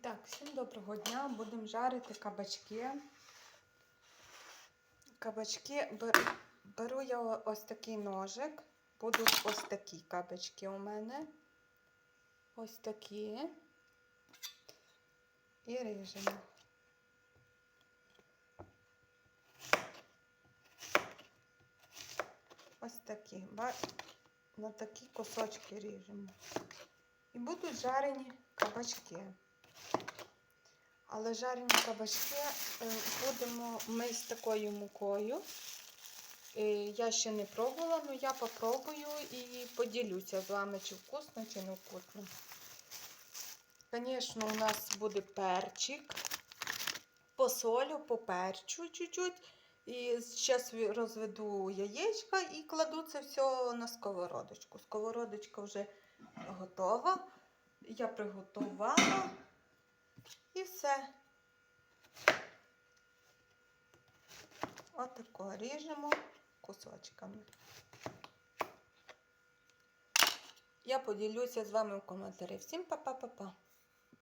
так, всім доброго дня. Будемо жарити кабачки. Кабачки беру, я ось такий ножик. Будуть ось такі кабачки у мене. Ось такі. І ріжемо. Ось такі. На такі кусочки ріжемо. І будуть жарені кабачки. Але жарені кабачки е, будемо ми з такою мукою. Е, Я ще не пробувала, але я попробую і поділюся з вами, чи вкусно, чи не вкусно. Звісно, у нас буде перчик. Посолю, поперчу чуть-чуть. І зараз розведу яєчка і кладу це все на сковородочку. Сковородочка вже готова. Я приготувала все. Отако ріжемо кусочками. Я поділюся з вами в коментарі. Всім па-па-па-па.